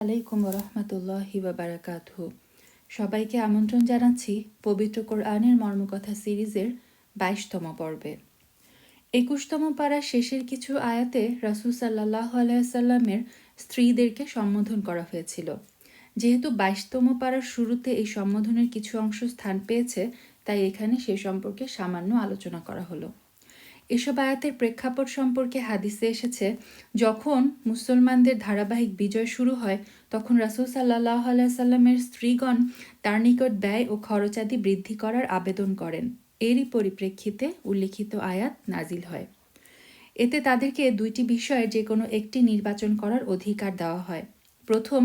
আলাইকুম রহমতুল্লাহি বারাকাতহু সবাইকে আমন্ত্রণ জানাচ্ছি পবিত্র কোরআনের মর্মকথা সিরিজের বাইশতম পর্বে। একুশতম পাড়ার শেষের কিছু আয়াতে রাসুল সাল্লাহ আলাইসাল্লামের স্ত্রীদেরকে সম্বোধন করা হয়েছিল। যেহেতু বাইশতম পাড়ার শুরুতে এই সম্বোধনের কিছু অংশ স্থান পেয়েছে, তাই এখানে সে সম্পর্কে সামান্য আলোচনা করা হলো। এসব আয়াতের প্রেক্ষাপট সম্পর্কে হাদিসে এসেছে, যখন মুসলমানদের ধারাবাহিক বিজয় শুরু হয়, তখন রাসুল সাল্লাহ আলাইসাল্লামের স্ত্রীগণ তার নিকট ব্যয় ও খরচাদি বৃদ্ধি করার আবেদন করেন। এরই পরিপ্রেক্ষিতে উল্লিখিত আয়াত নাজিল হয়। এতে তাদেরকে দুইটি বিষয়ে যে কোনো একটি নির্বাচন করার অধিকার দেওয়া হয়। প্রথম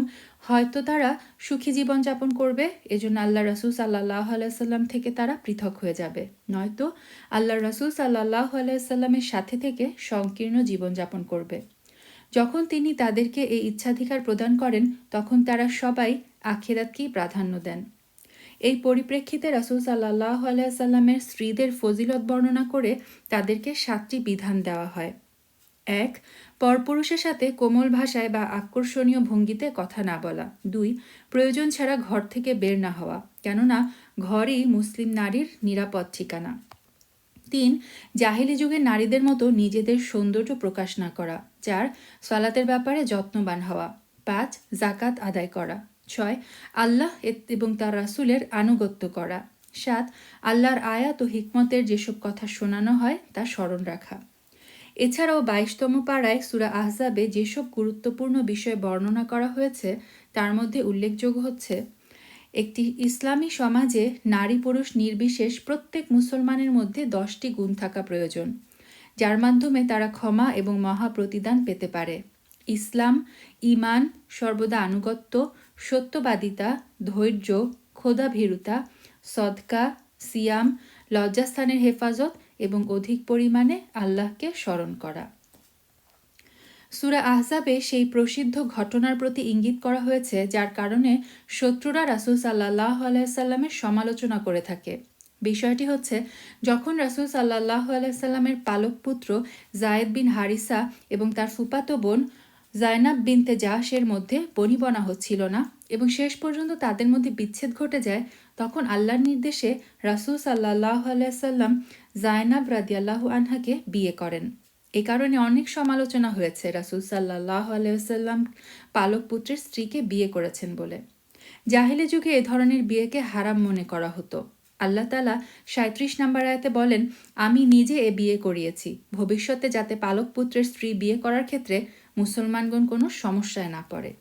হয়তো তারা সুখী জীবনযাপন করবে, এজন্য আল্লাহ রসুল সাল্লাহ আলাইসাল্লাম থেকে তারা পৃথক হয়ে যাবে। নয়তো আল্লাহ রসুল সাল্লাহ আলাইসাল্লামের সাথে থেকে সংকীর্ণ জীবনযাপন করবে। যখন তিনি তাদেরকে এই ইচ্ছাধিকার প্রদান করেন, তখন তারা সবাই আখেরাতকেই প্রাধান্য দেন। এই পরিপ্রেক্ষিতে রাসুল সাল্লাহ আলাইসাল্লামের স্ত্রীদের ফজিলত বর্ণনা করে তাদেরকে সাতটি বিধান দেওয়া হয়। এক, পরপুরুষের সাথে কোমল ভাষায় বা আকর্ষণীয় ভঙ্গিতে কথা না বলা। দুই, প্রয়োজন ছাড়া ঘর থেকে বের না হওয়া, কেননা ঘরই মুসলিম নারীর নিরাপদ ঠিকানা। তিন, জাহিলি যুগের নারীদের মতো নিজেদের সৌন্দর্য প্রকাশ না করা। চার, সালাতের ব্যাপারে যত্নবান হওয়া। পাঁচ জাকাত আদায় করা। ছয়, আল্লাহ এবং তার রাসুলের আনুগত্য করা। সাত, আল্লাহর আয়াত ও হিকমতের যেসব কথা শোনানো হয় তা স্মরণ রাখা। এছাড়াও বাইশতম পাড়ায় সুরা আহজাবে যেসব গুরুত্বপূর্ণ বিষয় বর্ণনা করা হয়েছে, তার মধ্যে উল্লেখযোগ্য হচ্ছে, একটি ইসলামী সমাজে নারী পুরুষ নির্বিশেষ প্রত্যেক মুসলমানের মধ্যে দশটি গুণ থাকা প্রয়োজন, যার মাধ্যমে তারা ক্ষমা এবং মহা প্রতিদান পেতে পারে। ইসলাম ইমান সর্বদা আনুগত্য, সত্যবাদিতা, ধৈর্য ক্ষোধাভীরুতা সদকা, সিয়াম, লজ্জাস্থানের হেফাজত এবং অধিক পরিমাণে আল্লাহকে স্মরণ করা। সুরা আহজাবে সেই প্রসিদ্ধ ঘটনার প্রতি ইঙ্গিত করা হয়েছে, যার কারণে শত্রুরা রাসুল সাল্লাহ আলাইসাল্লামের সমালোচনা করে থাকে। বিষয়টি হচ্ছে, যখন রাসুল সাল্লাহ আলাইসাল্লামের পালক পুত্র জায়েদ বিন হারিসা এবং তার ফুপাতো বোন জায়নাব বিনতে জাহাসের মধ্যে বনিবনা হচ্ছিল না এবং শেষ পর্যন্ত তাদের মধ্যে বিচ্ছেদ ঘটে যায় তখন আল্লাহর নির্দেশে রাসুল সাল্লাহ আলাইসাল্লাম জায়নাব রাদিয়াল্লাহু আনহাকে বিয়ে করেন। এ কারণে অনেক সমালোচনা হয়েছে রাসুল সাল্লাহ আলাইসাল্লাম পালক পুত্রের স্ত্রীকে বিয়ে করেছেন বলে। জাহিলি যুগে এ ধরনের বিয়েকে হারাম মনে করা হতো। আল্লাহ তালা সাঁত্রিশ নাম্বার আয়াতে বলেন, আমি নিজে এ বিয়ে করিয়েছি। ভবিষ্যতে যাতে পালক পুত্রের স্ত্রী বিয়ে করার ক্ষেত্রে মুসলমানগণ কোনো সমস্যায় না পড়ে।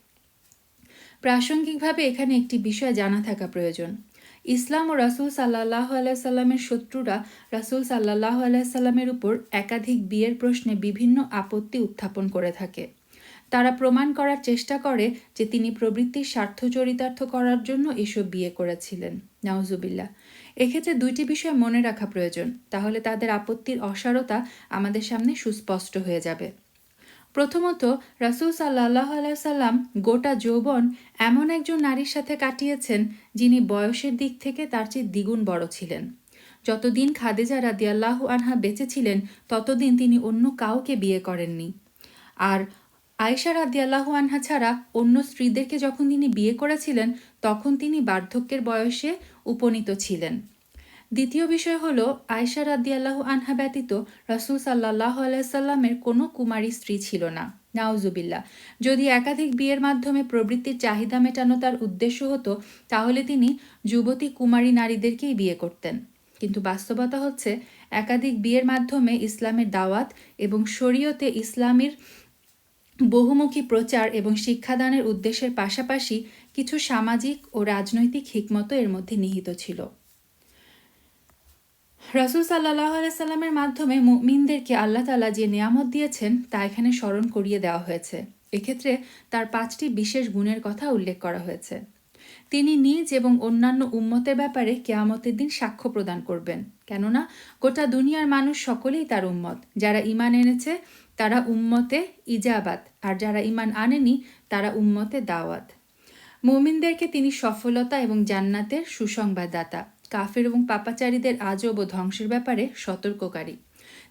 প্রাসঙ্গিকভাবে এখানে একটি বিষয় জানা থাকা প্রয়োজন। ইসলাম ও রাসুল সাল্লাহ আলাইসাল্লামের শত্রুরা রাসুল সাল্লাহ আলাইসাল্লামের উপর একাধিক বিয়ের প্রশ্নে বিভিন্ন আপত্তি উত্থাপন করে থাকে। তারা প্রমাণ করার চেষ্টা করে যে তিনি প্রবৃত্তির স্বার্থ চরিতার্থ করার জন্য এসব বিয়ে করেছিলেন। নাউজুবিল্লা এক্ষেত্রে দুইটি বিষয় মনে রাখা প্রয়োজন, তাহলে তাদের আপত্তির অসারতা আমাদের সামনে সুস্পষ্ট হয়ে যাবে। প্রথমত, রাসুল সাল্লাহ আলাইসাল্লাম গোটা যৌবন এমন একজন নারীর সাথে কাটিয়েছেন যিনি বয়সের দিক থেকে তার চেয়ে দ্বিগুণ বড় ছিলেন। যতদিন খাদিজা রাদিয়াল্লাহ আনহা বেঁচে ছিলেন, ততদিন তিনি অন্য কাউকে বিয়ে করেননি। আর আয়সা রাদিয়াল্লাহ আনহা ছাড়া অন্য স্ত্রীদেরকে যখন তিনি বিয়ে করেছিলেন, তখন তিনি বার্ধক্যের বয়সে উপনীত ছিলেন। দ্বিতীয় বিষয় হল আয়সা রাদিয়াল্লাহ আনহা ব্যতীত রসুল সাল্লাহ আলাইসাল্লামের কোনো কুমারী স্ত্রী ছিল না। নাউজুবিল্লা যদি একাধিক বিয়ের মাধ্যমে প্রবৃত্তির চাহিদা মেটানো তার উদ্দেশ্য হতো, তাহলে তিনি যুবতী কুমারী নারীদেরকেই বিয়ে করতেন। কিন্তু বাস্তবতা হচ্ছে, একাধিক বিয়ের মাধ্যমে ইসলামের দাওয়াত এবং শরীয়তে ইসলামের বহুমুখী প্রচার এবং শিক্ষাদানের উদ্দেশ্যের পাশাপাশি কিছু সামাজিক ও রাজনৈতিক হিকমত এর মধ্যে নিহিত ছিল। রাসুল সাল্লাহ আলাইসাল্লামের মাধ্যমে মুমিনদেরকে আল্লাহ তালা যে নিয়ামত দিয়েছেন, তা এখানে স্মরণ করিয়ে দেওয়া হয়েছে। এক্ষেত্রে তার পাঁচটি বিশেষ গুণের কথা উল্লেখ করা হয়েছে। তিনি নিজ এবং অন্যান্য উম্মতের ব্যাপারে কেয়ামতের দিন সাক্ষ্য প্রদান করবেন। কেননা, গোটা দুনিয়ার মানুষ সকলেই তার উম্মত। যারা ইমান এনেছে, তারা উম্মতে ইজাবাত, আর যারা ইমান আনেনি, তারা উম্মতে দাওয়াত। মুমিনদেরকে তিনি সফলতা এবং জান্নাতের সুসংবাদদাতা। কাফের এবং পাপাচারীদের আজব ও ধ্বংসের ব্যাপারে সতর্ককারী।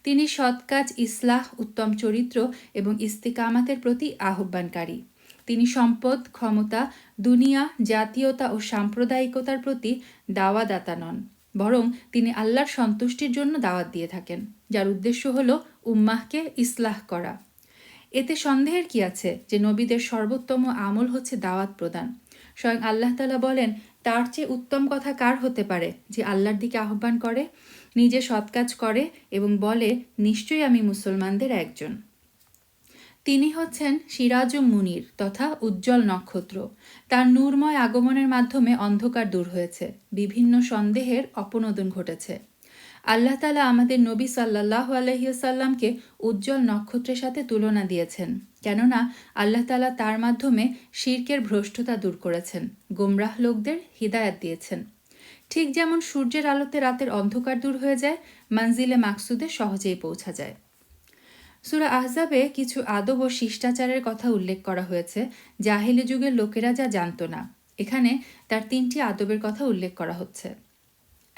তিনি সৎ কাজ ইসলাহ, উত্তম চরিত্র এবং ইস্তিকামাতের প্রতি আহ্বানকারী। তিনি সম্পদ, ক্ষমতা, দুনিয়া, জাতীয়তা ও সাম্প্রদায়িকতার প্রতি দাওয়াদাতা নন, বরং তিনি আল্লাহর সন্তুষ্টির জন্য দাওয়াত দিয়ে থাকেন, যার উদ্দেশ্য হল উম্মাহকে ইসলাহ করা। এতে সন্দেহের কি আছে যে নবীদের সর্বোত্তম আমল হচ্ছে দাওয়াত প্রদান? স্বয়ং আল্লাহ তালা বলেন তার চেয়ে উত্তম কথা কার হতে পারে যে আল্লাহর দিকে আহ্বান করে, নিজে সৎ কাজ করে এবং বলে, নিশ্চয়ই আমি মুসলমানদের একজন তিনি হচ্ছেন সিরাজ মুনির তথা উজ্জ্বল নক্ষত্র। তার নূরময় আগমনের মাধ্যমে অন্ধকার দূর হয়েছে। বিভিন্ন সন্দেহের অপনোদন ঘটেছে। আল্লাহ তালা আমাদের নবী সাল্লাহ আলহিসাল্লামকে উজ্জ্বল নক্ষত্রের সাথে তুলনা দিয়েছেন, কেননা আল্লাহ তালা তার মাধ্যমে শির্কের ভ্রষ্টতা দূর করেছেন, গোমরাহ লোকদের হিদায়াত দিয়েছেন। ঠিক যেমন সূর্যের আলোতে রাতের অন্ধকার দূর হয়ে যায় মঞ্জিলে মাকসুদে সহজেই পৌঁছা যায়। সুরা আহজাবে কিছু আদব ও শিষ্টাচারের কথা উল্লেখ করা হয়েছে, জাহেলি যুগের লোকেরা যা জানত না। এখানে তার তিনটি আদবের কথা উল্লেখ করা হচ্ছে।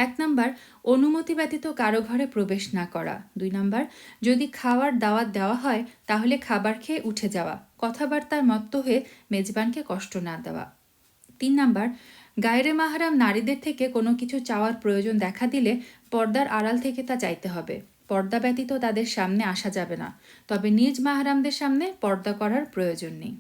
এক নাম্বার, অনুমতি ব্যতীত কারও ঘরে প্রবেশ না করা। দুই নাম্বার, যদি খাওয়ার দাওয়াত দেওয়া হয়, তাহলে খাবার খেয়ে উঠে যাওয়া। কথাবার্তার মত্ত হয়ে মেজবানকে কষ্ট না দেওয়া। তিন নাম্বার, গায়রে মাহারাম নারীদের থেকে কোনো কিছু চাওয়ার প্রয়োজন দেখা দিলে পর্দার আড়াল থেকে তা চাইতে হবে। পর্দা ব্যতীত তাদের সামনে আসা যাবে না। তবে নিজ মাহারামদের সামনে পর্দা করার প্রয়োজন নেই।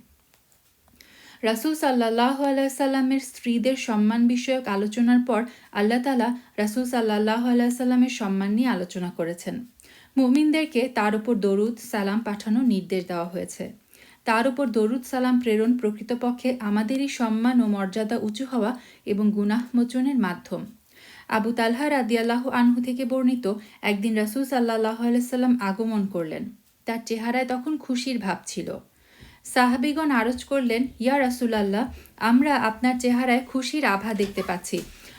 রাসুল সাল্লাহ আলাইসাল্লামের স্ত্রীদের সম্মান বিষয়ক আলোচনার পর আল্লাহ তালা রাসুল সাল্লাহ আলাইসাল্লামের সম্মান নিয়ে আলোচনা করেছেন। মুমিনদেরকে তার উপর দরুদ, সালাম পাঠানোর নির্দেশ দেওয়া হয়েছে। তার উপর দরুদ, সালাম প্রেরণ প্রকৃতপক্ষে আমাদেরই সম্মান ও মর্যাদা উঁচু হওয়া এবং গুনাহ মোচনের মাধ্যম। আবু তালহা রাদিয়াল্লাহ আনহু থেকে বর্ণিত একদিন রাসুল সাল্লাহ আলাইসাল্লাম আগমন করলেন। তার চেহারায় তখন খুশির ভাব ছিল। সাহাবিগণ আরজ করলেন, ইয়া রাসুলাল্লাহ, আমরা আপনার চেহারায় খুশির আভা দেখতে পাচ্ছি।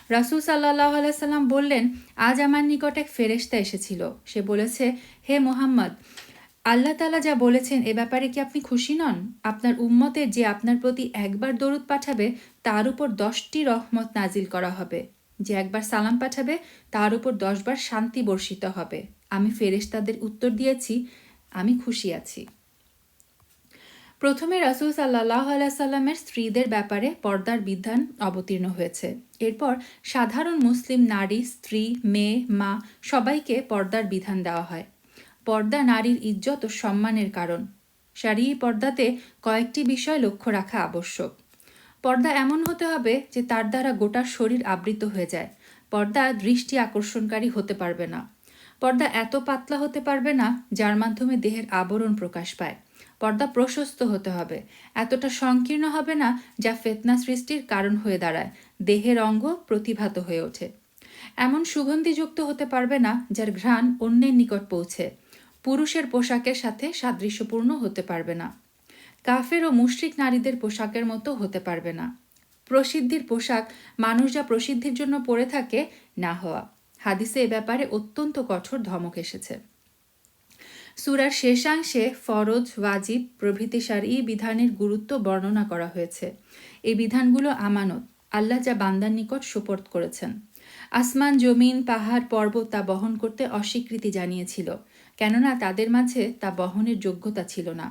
রাসুল সাল্লাহ আলাইসাল্লাম বললেন, আজ আমার নিকট এক ফেরেস্তা এসেছিল। সে বলেছে, হে মোহাম্মদ, আল্লাহ তালা যা বলেছেন, এ ব্যাপারে কি আপনি খুশি নন? আপনার উম্মতের যে আপনার প্রতি একবার দরুদ পাঠাবে, তার উপর দশটি রহমত নাজিল করা হবে। যে একবার সালাম পাঠাবে, তার উপর দশবার শান্তি বর্ষিত হবে। আমি ফেরেশতাদের উত্তর দিয়েছি, আমি খুশি আছি। প্রথমে রাসুল সাল্লাহ আলাইসাল্লামের স্ত্রীদের ব্যাপারে পর্দার বিধান অবতীর্ণ হয়েছে। এরপর সাধারণ মুসলিম নারী, স্ত্রী, মেয়ে, মা সবাইকে পর্দার বিধান দেওয়া হয়। পর্দা নারীর ইজ্জত ও সম্মানের কারণ। সারি পর্দাতে কয়েকটি বিষয় লক্ষ্য রাখা আবশ্যক। পর্দা এমন হতে হবে যে তার দ্বারা গোটা শরীর আবৃত হয়ে যায়। পর্দা দৃষ্টি আকর্ষণকারী হতে পারবে না। পর্দা এত পাতলা হতে পারবে না, যার মাধ্যমে দেহের আবরণ প্রকাশ পায়। পর্দা প্রশস্ত হতে হবে। এতটা সংকীর্ণ হবে না যা ফেতনা সৃষ্টির কারণ হয়ে দাঁড়ায়, দেহের অঙ্গ প্রতিভাত হয়ে ওঠে। এমন সুগন্ধিযুক্ত হতে পারবে না যার ঘ্রাণ অন্যের নিকট পৌঁছে। পুরুষের পোশাকের সাথে সাদৃশ্যপূর্ণ হতে পারবে না। কাফের ও মুশ্রিক নারীদের পোশাকের মতো হতে পারবে না। প্রসিদ্ধির পোশাক মানুষ যা প্রসিদ্ধির জন্য পরে থাকে না হওয়া। হাদিসে এ ব্যাপারে অত্যন্ত কঠোর ধমক এসেছে। সুরার শেষাংশে ফরজ, ওয়াজিব প্রভৃতি সারি বিধানের গুরুত্ব বর্ণনা করা হয়েছে। এই বিধানগুলো আমানত, আল্লাহ যা বান্দার নিকট সুপর্দ করেছেন। আসমান, জমিন, পাহাড়, পর্বত তা বহন করতে অস্বীকৃতি জানিয়েছিল, কেননা তাদের মাঝে তা বহনের যোগ্যতা ছিল না।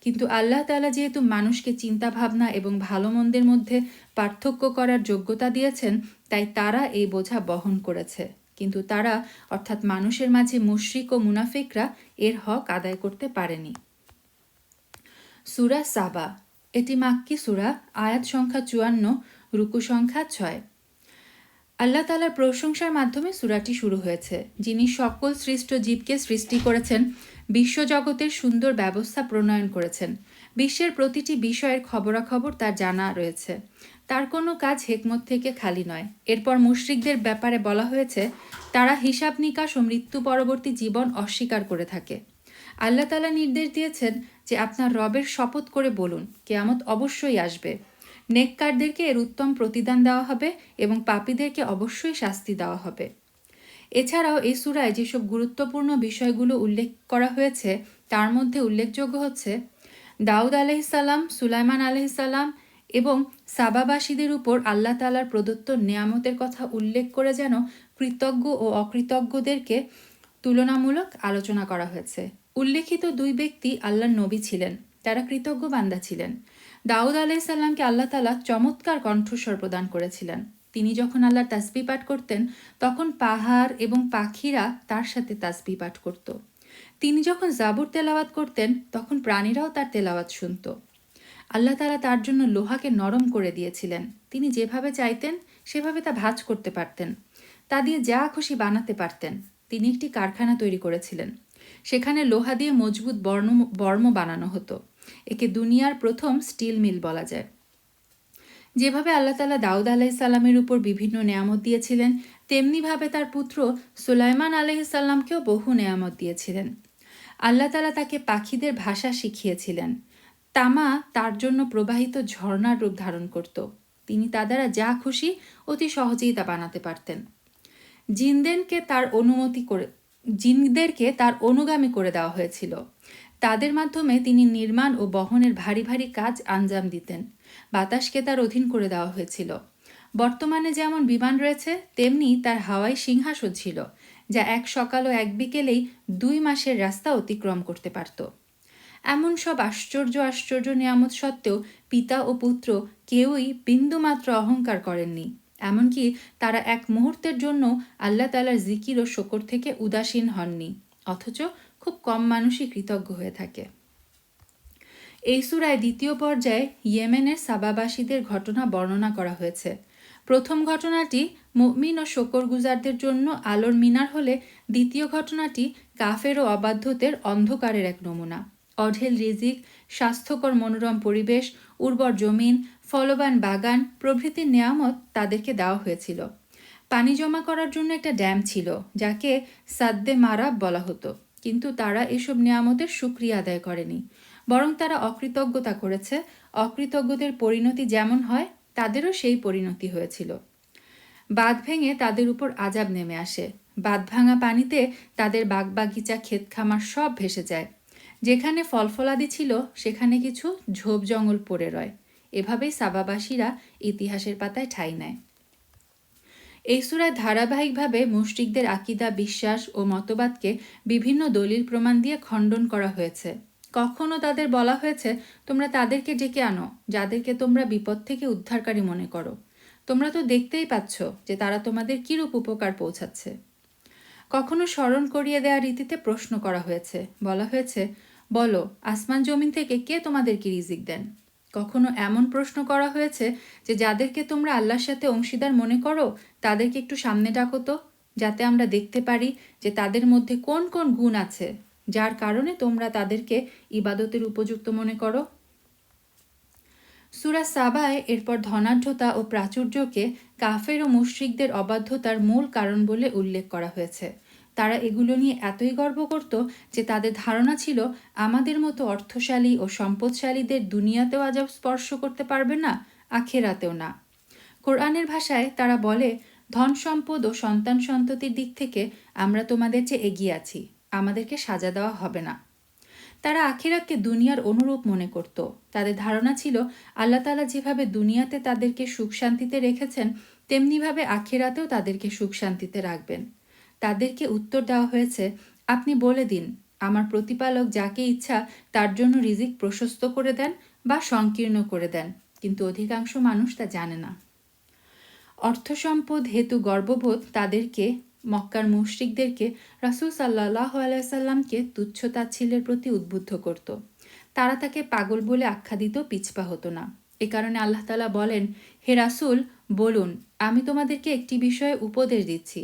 কিন্তু আল্লাহ তালা যেহেতু মানুষকে চিন্তা ভাবনা এবং ভালো মন্দের মধ্যে পার্থক্য করার যোগ্যতা দিয়েছেন, তাই তারা এই বোঝা বহন করেছে। কিন্তু তারা, অর্থাৎ মানুষের মাঝে মুশরিক ও মুনাফিকরা, এর হক আদায় করতে পারেনি। সুরা সাবা, এটি মাক্কি সুরা, আয়াত সংখ্যা চুয়ান্ন, রুকু সংখ্যা ছয়। আল্লাহ তালার প্রশংসার মাধ্যমে সুরাটি শুরু হয়েছে, যিনি সকল সৃষ্ট জীবকে সৃষ্টি করেছেন, বিশ্বজগতের সুন্দর ব্যবস্থা প্রণয়ন করেছেন। বিশ্বের প্রতিটি বিষয়ের খবরাখবর তার জানা রয়েছে। তার কোনো কাজ হেকমত থেকে খালি নয়। এরপর মুশ্রিকদের ব্যাপারে বলা হয়েছে, তারা হিসাব নিকাশ ও মৃত্যু পরবর্তী জীবন অস্বীকার করে থাকে। আল্লাহ তালা নির্দেশ দিয়েছেন যে আপনার রবের শপথ করে বলুন, কেয়ামত অবশ্যই আসবে। নেককারদেরকে এর উত্তম প্রতিদান দেওয়া হবে এবং পাপীদেরকে অবশ্যই শাস্তি দেওয়া হবে। এছাড়াও এই সুরায় যেসব গুরুত্বপূর্ণ বিষয়গুলো উল্লেখ করা হয়েছে, তার মধ্যে উল্লেখযোগ্য হচ্ছে, দাউদ আলহিসাল্লাম সুলাইমান আলহিসাল্লাম এবং সাবাবাসীদের উপর আল্লাহ তালার প্রদত্ত নিয়ামতের কথা উল্লেখ করে যেন কৃতজ্ঞ ও অকৃতজ্ঞদেরকে তুলনামূলক আলোচনা করা হয়েছে। উল্লেখিত দুই ব্যক্তি আল্লাহর নবী ছিলেন, তারা কৃতজ্ঞ বান্দা ছিলেন। দাউদ আলাইসাল্লামকে আল্লাহ তালা চমৎকার কণ্ঠস্বর প্রদান করেছিলেন। তিনি যখন আল্লাহর তাসবি পাঠ করতেন, তখন পাহাড় এবং পাখিরা তার সাথে তাসবি পাঠ করত। তিনি যখন জাবুর তেলাওয়াত করতেন, তখন প্রাণীরাও তার তেলাওয়াত শুনত। আল্লাহ তালা তার জন্য লোহাকে নরম করে দিয়েছিলেন। তিনি যেভাবে চাইতেন, সেভাবে তা ভাঁজ করতে পারতেন। তা দিয়ে যা খুশি বানাতে পারতেন। তিনি একটি কারখানা তৈরি করেছিলেন। সেখানে লোহা দিয়ে মজবুত বর্ণ, বর্ম বানানো হতো। একে দুনিয়ার প্রথম স্টিল মিল বলা যায়। যেভাবে আল্লাহ তালা দাউদ আলাইসাল্লামের উপর বিভিন্ন নেয়ামত দিয়েছিলেন, তেমনিভাবে তার পুত্র সুলাইমান আলাইসাল্লামকেও বহু নেয়ামত দিয়েছিলেন। আল্লাহ তালা তাকে পাখিদের ভাষা শিখিয়েছিলেন। তামা তার জন্য প্রবাহিত ঝর্ণার রূপ ধারণ করত। তিনি তা দ্বারা যা খুশি অতি সহজেই তা বানাতে পারতেন। জিনদেনকে তার অনুমতি করে, জিনদেরকে তার অনুগামী করে দেওয়া হয়েছিল। তাদের মাধ্যমে তিনি নির্মাণ ও বহনের ভারী ভারী কাজ আঞ্জাম দিতেন। বাতাসকে তার অধীন করে দেওয়া হয়েছিল। বর্তমানে যেমন বিমান রয়েছে, তেমনি তার হাওয়াই সিংহাসন ছিল, যা এক সকাল ও এক বিকেলেই দুই মাসের রাস্তা অতিক্রম করতে পারত। এমন সব আশ্চর্য আশ্চর্য নিয়ামত সত্ত্বেও পিতা ও পুত্র কেউই বিন্দুমাত্র অহংকার করেননি। এমনকি তারা এক মুহূর্তের জন্য আল্লাহ তালার জিকির ও শকর থেকে উদাসীন হননি, অথচ খুব কম মানুষই কৃতজ্ঞ হয়ে থাকে। এই সুরায় দ্বিতীয় পর্যায়ে ইয়েমেনের সাবাবাসীদের ঘটনা বর্ণনা করা হয়েছে। প্রথম ঘটনাটি মুমিন ও শকর গুজারদের জন্য আলোর মিনার হলে দ্বিতীয় ঘটনাটি কাফের ও অবাধ্যতের অন্ধকারের এক নমুনা। অঢেল রিজিক, স্বাস্থ্যকর মনোরম পরিবেশ, উর্বর জমিন, ফলবান বাগান, প্রভৃতির নেয়ামত তাদেরকে দেওয়া হয়েছিল। পানি জমা করার জন্য একটা ড্যাম ছিল, যাকে সাদ্দে মারাব বলা হতো। কিন্তু তারা এসব নিয়ামতের সুক্রিয়া আদায় করেনি। বরং তারা অকৃতজ্ঞতা করেছে। অকৃতজ্ঞদের পরিণতি যেমন হয়, তাদেরও সেই পরিণতি হয়েছিল। বাঁধ ভেঙে তাদের উপর আজাব নেমে আসে। বাঁধ ভাঙা পানিতে তাদের বাগবাগিচা, ক্ষেত খামার সব ভেসে যায়। যেখানে ফলফলাদি ছিল, সেখানে কিছু ঝোপ জঙ্গল পড়ে রয়। এভাবেই সাবাবাসীরা ইতিহাসের পাতায় ঠাঁই নেয়। এই সুরায় ধারাবাহিকভাবে মুশরিকদের আকিদা, বিশ্বাস ও মতবাদকে বিভিন্ন দলিল প্রমাণ দিয়ে খণ্ডন করা হয়েছে। কখনো তাদের বলা হয়েছে, তোমরা তাদেরকে ডেকে আনো, যাদেরকে তোমরা বিপদ থেকে উদ্ধারকারী মনে করো। তোমরা তো দেখতেই পাচ্ছ যে তারা তোমাদের কিরূপ উপকার পৌঁছাচ্ছে। কখনো স্মরণ করিয়ে দেওয়ার রীতিতে প্রশ্ন করা হয়েছে। বলা হয়েছে, বলো, আসমান জমিন থেকে কে তোমাদেরকে রিজিক দেন? কখনো এমন প্রশ্ন করা হয়েছে যে, যাদেরকে তোমরা আল্লাহর সাথে অংশীদার মনে করো, তাদেরকে একটু সামনে ডাকো তো, যাতে আমরা দেখতে পারি যে তাদের মধ্যে কোন কোন গুণ আছে, যার কারণে তোমরা তাদেরকে ইবাদতের উপযুক্ত মনে করো। সুরা সাবায় এরপর ধনাঢ্যতা ও প্রাচুর্যকে কাফের ও মুশ্রিকদের অবাধ্যতার মূল কারণ বলে উল্লেখ করা হয়েছে। তারা এগুলো নিয়ে এতই গর্ব করত যে তাদের ধারণা ছিল, আমাদের মতো অর্থশালী ও সম্পদশালীদের দুনিয়াতেও আজব স্পর্শ করতে পারবে না, আখেরাতেও না। কোরআনের ভাষায় তারা বলে, ধন সম্পদ ও সন্তান সন্ততির দিক থেকে আমরা তোমাদের চেয়ে এগিয়ে আছি, আমাদেরকে সাজা দেওয়া হবে না। তারা আখিরাতকে দুনিয়ার অনুরূপ মনে করত। তাদের ধারণা ছিল, আল্লাহ তালা যেভাবে দুনিয়াতে তাদেরকে সুখ শান্তিতে রেখেছেন, তেমনিভাবে আখেরাতেও তাদেরকে সুখ শান্তিতে রাখবেন। তাদেরকে উত্তর দেওয়া হয়েছে, আপনি বলে দিন, আমার প্রতিপালক যাকে ইচ্ছা তার জন্য রিজিক প্রশস্ত করে দেন বা সংকীর্ণ করে দেন, কিন্তু অধিকাংশ মানুষ তা জানে না। অর্থ সম্পদ হেতু গর্ববোধ তাদেরকে মক্কার মুশ্রিকদেরকে রাসুল সাল্লাহ আলাইসাল্লামকে তুচ্ছ তাচ্ছিল্যের প্রতি উদ্বুদ্ধ করত। তারা তাকে পাগল বলে আখ্যা দিতেও পিছপা হতো না। এ কারণে আল্লাহ তালা বলেন, হে রাসুল, বলুন, আমি তোমাদেরকে একটি বিষয়ে উপদেশ দিচ্ছি।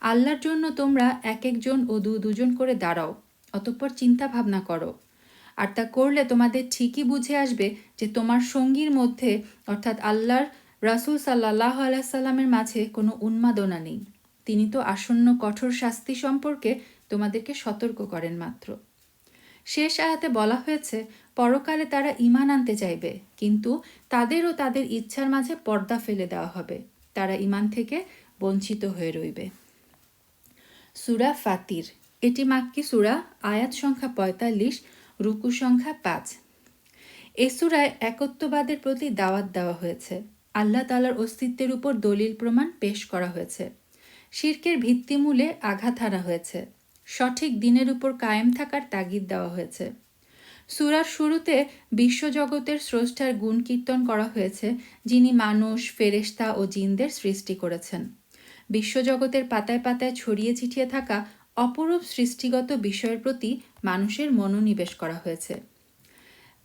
আল্লাহর জন্য তোমরা এক একজন ও দু দুজন করে দাঁড়াও, অতঃপর চিন্তা ভাবনা করো। আর তা করলে তোমাদের ঠিকই বুঝে আসবে যে তোমার সঙ্গীর মধ্যে, অর্থাৎ আল্লাহর রাসুল সাল্লাহ আলাইসাল্লামের মাঝে কোনো উন্মাদনা নেই। তিনি তো আসন্ন কঠোর শাস্তি সম্পর্কে তোমাদেরকে সতর্ক করেন মাত্র। শেষ আয়াতে বলা হয়েছে, পরকালে তারা ইমান আনতে চাইবে, কিন্তু তাদেরও তাদের ইচ্ছার মাঝে পর্দা ফেলে দেওয়া হবে। তারা ইমান থেকে বঞ্চিত হয়ে রইবে। সুরা ফাতির, এটি মাক্কি সুরা, আয়াত সংখ্যা পঁয়তাল্লিশ, রুকু সংখ্যা পাঁচ। এ সুরায় একত্ববাদের প্রতি দাওয়াত দেওয়া হয়েছে। আল্লাহ তালার অস্তিত্বের উপর দলিল প্রমাণ পেশ করা হয়েছে। শির্কের ভিত্তিমূলে আঘাত হারা হয়েছে। সঠিক দিনের উপর কায়েম থাকার তাগিদ দেওয়া হয়েছে। সুরার শুরুতে বিশ্বজগতের স্রষ্টার গুণ কীর্তন করা হয়েছে, যিনি মানুষ, ফেরেশতা ও জিনদের সৃষ্টি করেছেন। বিশ্বজগতের পাতায় পাতায় ছড়িয়ে ছিটিয়ে থাকা অপরূপ সৃষ্টিগত বিষয়ের প্রতি মানুষের মনোনিবেশ করা হয়েছে।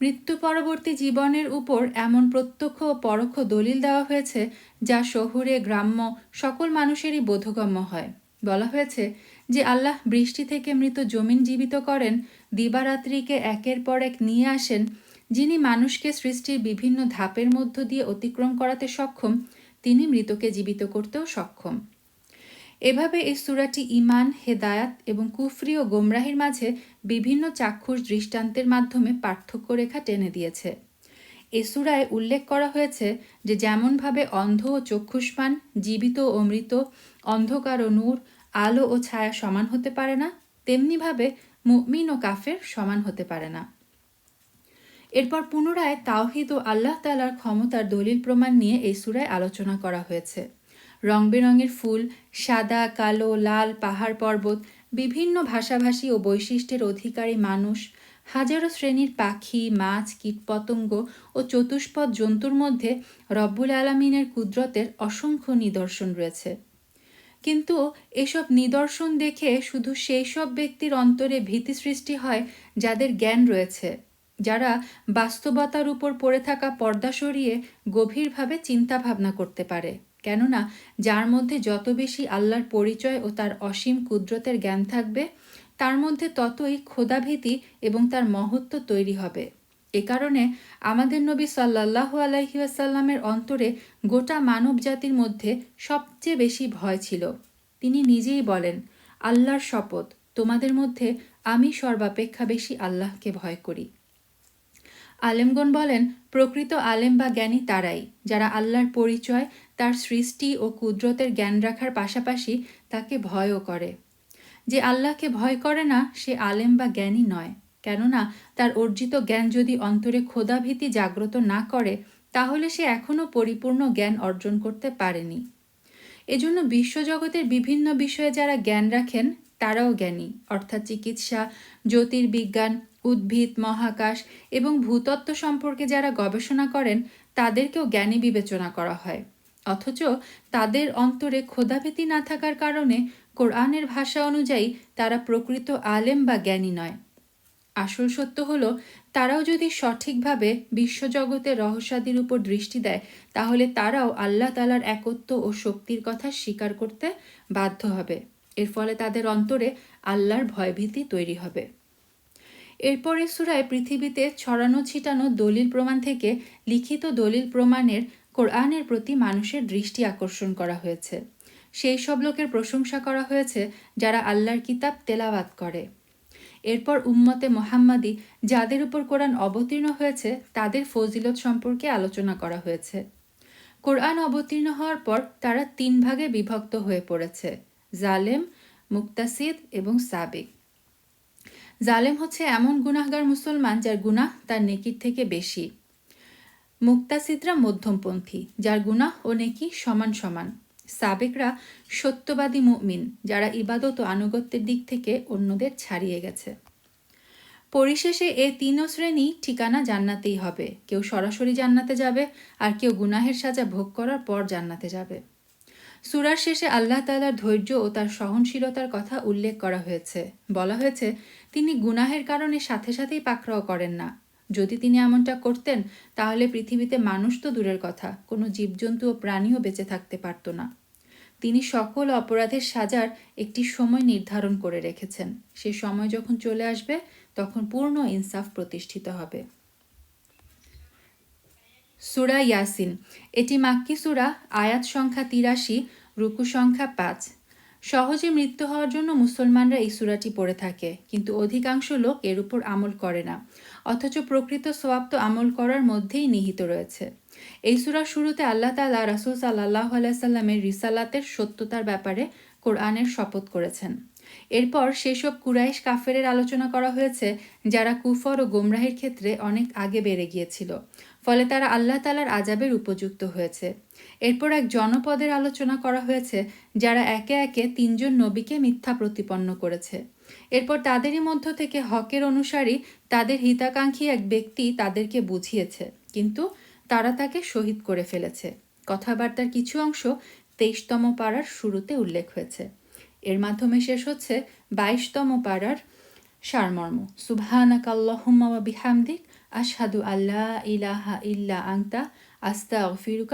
মৃত্যু পরবর্তী জীবনের উপর এমন প্রত্যক্ষ ও পরোক্ষ দলিল দেওয়া হয়েছে যা শহুরে, গ্রাম্য, সকল মানুষেরই বোধগম্য হয়। বলা হয়েছে যে আল্লাহ বৃষ্টি থেকে মৃত জমিন জীবিত করেন, দিবারাত্রিকে একের পর এক নিয়ে আসেন, যিনি মানুষকে সৃষ্টির বিভিন্ন ধাপের মধ্য দিয়ে অতিক্রম করাতে সক্ষম, তিনি মৃতকে জীবিত করতেও সক্ষম। এভাবে এই সুরাটি ইমান হেদায়াত এবং কুফরি ও গোমরাহির মাঝে বিভিন্ন চাক্ষুষ দৃষ্টান্তের মাধ্যমে পার্থক্য রেখা টেনে দিয়েছে। এ সুরায় উল্লেখ করা হয়েছে যে যেমনভাবে অন্ধ ও চক্ষুষ্মান, জীবিত ও মৃত, অন্ধকার ও নূর, আলো ও ছায়া সমান হতে পারে না, তেমনিভাবে মুমিন ও কাফের সমান হতে পারে না। এরপর পুনরায় তাওহিদ ও আল্লাহ তালার ক্ষমতার দলিল প্রমাণ নিয়ে এই সুরায় আলোচনা করা হয়েছে। রং বেরঙের ফুল, সাদা, কালো, লাল, পাহাড় পর্বত, বিভিন্ন ভাষাভাষী ও বৈশিষ্ট্যের অধিকারী মানুষ, হাজারো শ্রেণির পাখি, মাছ, কীটপতঙ্গ ও চতুষ্পদ জন্তুর মধ্যে রব্বুল আলমিনের কুদরতের অসংখ্য নিদর্শন রয়েছে। কিন্তু এসব নিদর্শন দেখে শুধু সেই সব ব্যক্তির অন্তরে ভীতি সৃষ্টি হয় যাদের জ্ঞান রয়েছে, যারা বাস্তবতার উপর পড়ে থাকা পর্দা সরিয়ে গভীরভাবে চিন্তা ভাবনা করতে পারে। কেননা যার মধ্যে যত বেশি আল্লাহর পরিচয় ও তার অসীম কুদরতের জ্ঞান থাকবে, তার মধ্যে ততই ক্ষোধাভীতি এবং তার মহত্ব তৈরি হবে। এ কারণে আমাদের নবী সাল্লাহ আলাইসাল্লামের অন্তরে গোটা মানব জাতির মধ্যে সবচেয়ে বেশি ভয় ছিল। তিনি নিজেই বলেন, আল্লাহর শপথ, তোমাদের মধ্যে আমি সর্বাপেক্ষা বেশি আল্লাহকে ভয় করি। আলেমগণ বলেন, প্রকৃত আলেম বা জ্ঞানী তারাই, যারা আল্লাহর পরিচয় তার সৃষ্টি ও কুদরতের জ্ঞান রাখার পাশাপাশি তাকে ভয়ও করে। যে আল্লাহকে ভয় করে না, সে আলেম বা জ্ঞানী নয়। কেননা, তার অর্জিত জ্ঞান যদি অন্তরে ক্ষোধাভীতি জাগ্রত না করে, তাহলে সে এখনও পরিপূর্ণ জ্ঞান অর্জন করতে পারেনি। এজন্য বিশ্বজগতের বিভিন্ন বিষয়ে যারা জ্ঞান রাখেন, তারাও জ্ঞানী। অর্থাৎ চিকিৎসা, জ্যোতির্বিজ্ঞান, উদ্ভিদ, মহাকাশ এবং ভূতত্ত্ব সম্পর্কে যারা গবেষণা করেন, তাদেরকেও জ্ঞানী বিবেচনা করা হয়। অথচ তাদের অন্তরে ক্ষোধাভীতি না থাকার কারণে কোরআনের ভাষা অনুযায়ী তারা প্রকৃত আলেম বা জ্ঞানী নয়। আসল সত্য হলো, তারাও যদি সঠিকভাবে বিশ্বজগতের রহস্যাদির উপর দৃষ্টি দেয়, তাহলে তারাও আল্লাহ তালার একত্ব ও শক্তির কথা স্বীকার করতে বাধ্য হবে। এর ফলে তাদের অন্তরে আল্লাহর ভয়ভীতি তৈরি হবে। এরপরে সুরায় পৃথিবীতে ছড়ানো ছিটানো দলিল প্রমাণ থেকে লিখিত দলিল প্রমাণের কোরআনের প্রতি মানুষের দৃষ্টি আকর্ষণ করা হয়েছে। সেই সব লোকের প্রশংসা করা হয়েছে যারা আল্লাহর কিতাব তেলাওয়াত করে। এরপর উম্মতে মোহাম্মদী যাদের উপর কোরআন অবতীর্ণ হয়েছে, তাদের ফজিলত সম্পর্কে আলোচনা করা হয়েছে। কোরআন অবতীর্ণ হওয়ার পর তারা তিন ভাগে বিভক্ত হয়ে পড়েছে, জালেম, মুক্তাসিদ এবং সাবিক। জালেম হচ্ছে এমন গুনাহগার মুসলমান যার গুনাহ তার নেকির থেকে বেশি। মুক্তাসিদরা মধ্যমপন্থী, যার গুনাহ ও নেকি সমান সমান। সাবেকরা সত্যবাদী মুমিন, যারা ইবাদত ও আনুগত্যের দিক থেকে অন্যদের ছাড়িয়ে গেছে। পরিশেষে এ তিন শ্রেণি ঠিকানা জান্নাতেই হবে। কেউ সরাসরি জান্নাতে যাবে আর কেউ গুনাহের সাজা ভোগ করার পর জান্নাতে যাবে। সুরার শেষে আল্লাহ তালার ধৈর্য ও তার সহনশীলতার কথা উল্লেখ করা হয়েছে। বলা হয়েছে, তিনি গুনাহের কারণে সাথে সাথেই পাকড়াও করেন না। যদি তিনি এমনটা করতেন, তাহলে পৃথিবীতে মানুষ তো দূরের কথা, কোনো জীবজন্তু ও প্রাণীও বেঁচে থাকতে পারত না। তিনি সকল অপরাধের সাজার একটি সময় নির্ধারণ করে রেখেছেন। সে সময় যখন চলে আসবে, তখন পূর্ণ ইনসাফ প্রতিষ্ঠিত হবে। সুরা ইয়াসিন। এটি মাক্কি সুরা, আয়াত সংখ্যা তিরাশি, রুকু সংখ্যা পাঁচ। সহজে মৃত্যু হওয়ার জন্য মুসলমানরা এই সুরাটি পড়ে থাকে, কিন্তু অধিকাংশ লোক এর উপর আমল করে না। অথচ প্রকৃত সোয়াব তো আমল করার মধ্যেই নিহিত রয়েছে। এই সুরার শুরুতে আল্লাহ তালা রাসুল সাল্লাহ আলাইসাল্লামের রিসালাতের সত্যতার ব্যাপারে কোরআনের শপথ করেছেন। এরপর সেসব কুরাইশ কাফেরের আলোচনা করা হয়েছে, যারা কুফর ও গোমরাহের ক্ষেত্রে অনেক আগে বেড়ে গিয়েছিল, ফলে তারা আল্লাহ তালার আজাবের উপযুক্ত হয়েছে। এরপর এক জনপদের আলোচনা করা হয়েছে, যারা একে একে তিনজন নবীকে মিথ্যা প্রতিপন্ন করেছে। এরপর তাদেরই মধ্য থেকে হকের অনুসারী তাদের হিতাকাঙ্ক্ষী এক ব্যক্তি তাদেরকে বুঝিয়েছে, কিন্তু তারা তাকে শহীদ করে ফেলেছে। কথাবার্তার কিছু অংশ তেইশতম পাড়ার শুরুতে উল্লেখ হয়েছে। এর মাধ্যমে শেষ হচ্ছে বাইশতম পাড়ার সারমর্ম। সুবহানাক আল্লাহুম্মা ওয়া বিহামদিক, আশহাদু আল্লা ইলাহা ইল্লা আনতা, আস্তাগফিরুকা